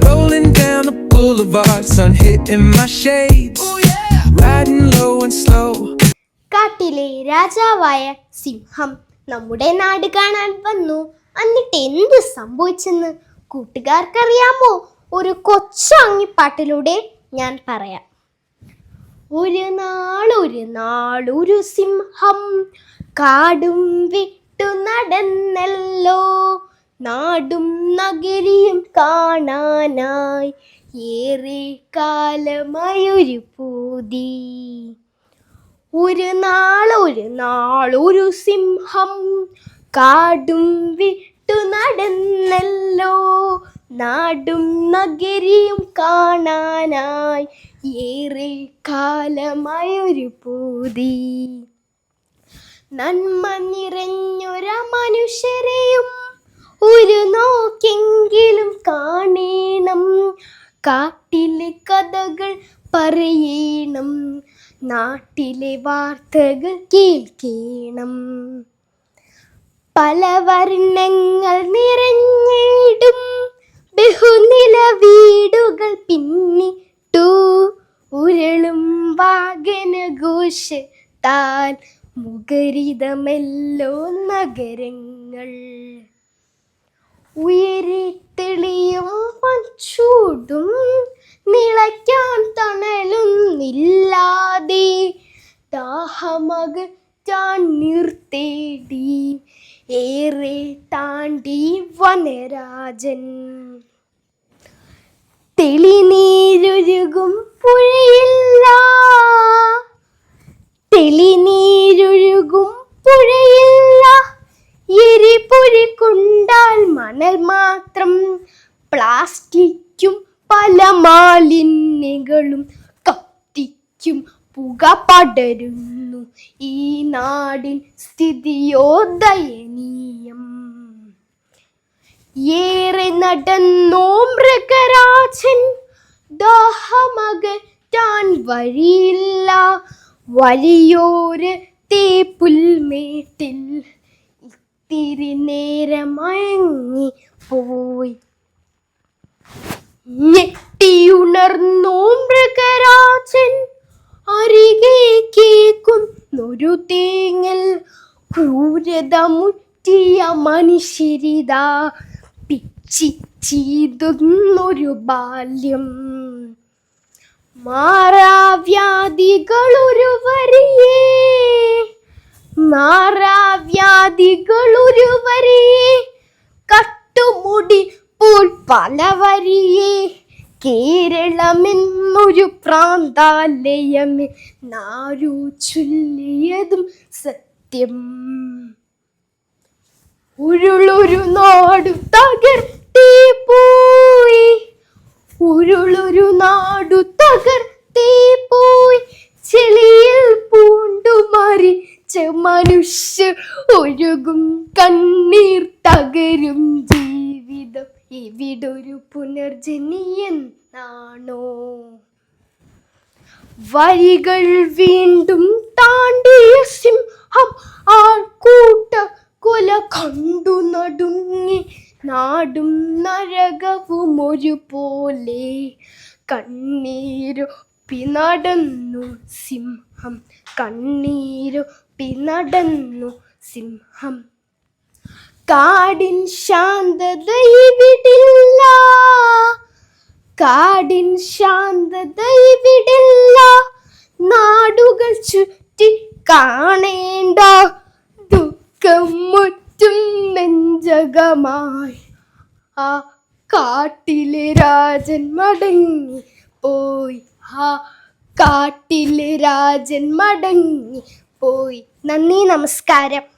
Rolling down the boulevard, sun hitting my shades. Riding low and slow. കാട്ടിലെ രാജാവായ സിംഹം നമ്മുടെ നാട് കാണാൻ വന്നു എന്നിട്ട് എന്ത് സംഭവിച്ചെന്ന് കൂട്ടുകാർക്കറിയാമോ ഒരു കൊച്ചാങ്ങിപ്പാട്ടിലൂടെ ഞാൻ പറയാം ഒരു നാൾ ഒരു നാൾ ഒരു സിംഹം കാടും വിട്ടു നടന്നല്ലോ. നാടും നഗരിയും കാണാനായി ഏറെ കാലമായൊരു പൂതി. ഒരു നാളൊരു നാളൊരു സിംഹം കാടും വിട്ടു നടന്നല്ലോ. നാടും നഗരിയും കാണാനായി ഏറെ കാലമായൊരു പൂതി. നന്മ നിറഞ്ഞൊര മനുഷ്യരെയും ഒരു നോക്കെങ്കിലും കാണേണം. കാട്ടിലെ കഥകൾ പറയണം. നാട്ടിലെ വാർത്തകൾ കേൾക്കണം. പല വർണങ്ങൾ നിറഞ്ഞിടും. ബഹുനില വീടുകൾ പിന്നിട്ടു. ഉരുളും വാഗനഘോഷ താൻ മുഖരിതമല്ലോ നഗരങ്ങൾ. ഉയരെ തെളിയും ചൂടും നിളയ്ക്കാൻ തണലൊന്നില്ലാതെ ദാഹമകറ്റാൻ നിർത്തേടി. ഏറെ താണ്ടി വനരാജൻ തെളിനീരൊഴുകും പുഴയില്ല തെളിനീരൊഴുകും പുഴയില്ല. എരിപുഴി കൊണ്ടാൽ മണൽ മാത്രം. പ്ലാസ്റ്റിക്കും പല മാലിന്യങ്ങളും കത്തിക്കും. പുക പടരുന്നു ഈ നാടിൻ സ്ഥിതിയോ ദയനീയം ഏറെ നടന്നോ മൃഗരാജൻ. ദാഹമകറ്റാൻ വഴിയില്ല. വലിയോര് തേപ്പുൽമേട്ടിൽ ഇത്തിരി നേരമയങ്ങി പോയി. ഞെട്ടിയുണർന്നു മൃഗരാജൻ. അരികെ കേൾക്കുന്നൊരു തേങ്ങൽ ക്രൂരത മുറ്റിയ മനുഷ്യരിതാ. പിച്ചി ചീതുന്നൊരു ബാല്യം. മാറാവ്യാധികളൊരു വരിയേ മാറാവ്യാധികളൊരു വരിയേ കട്ടുമുടി പോൽ പല വരിയേ കേരളമെന്നൊരു പ്രാന്താലയമേ നാരു ചൊല്ലിയതും സത്യം. ഉരുളൊരു നാടു തകർത്തേ പോയി. ഉരുളൊരു നാടു തകരും ജീവിതം ഇവിടൊരു പുനർജനിയെന്നാണോ? വരികൾ വീണ്ടും താണ്ടിയ സിംഹം ആൾക്കൂട്ട കൊല കണ്ടു നടുങ്ങി നാടും നരകവും ഒരുപോലെ. കണ്ണീരൊപ്പി നടന്നു സിംഹം കണ്ണീരൊപ്പി നടന്നു സിംഹം. കാടിൻ ശാന്തത ഇവിടില്ല കാടിൻ ശാന്തത ഇവിടില്ല നാടുകൾ ചുറ്റി കാണേണ്ട ദുഃഖം മുറ്റും നെഞ്ചകമായി. ആ കാട്ടിലെ രാജൻ മടങ്ങി പോയി. ആ കാട്ടിലെ രാജൻ മടങ്ങി പോയി. നന്ദി നമസ്കാരം.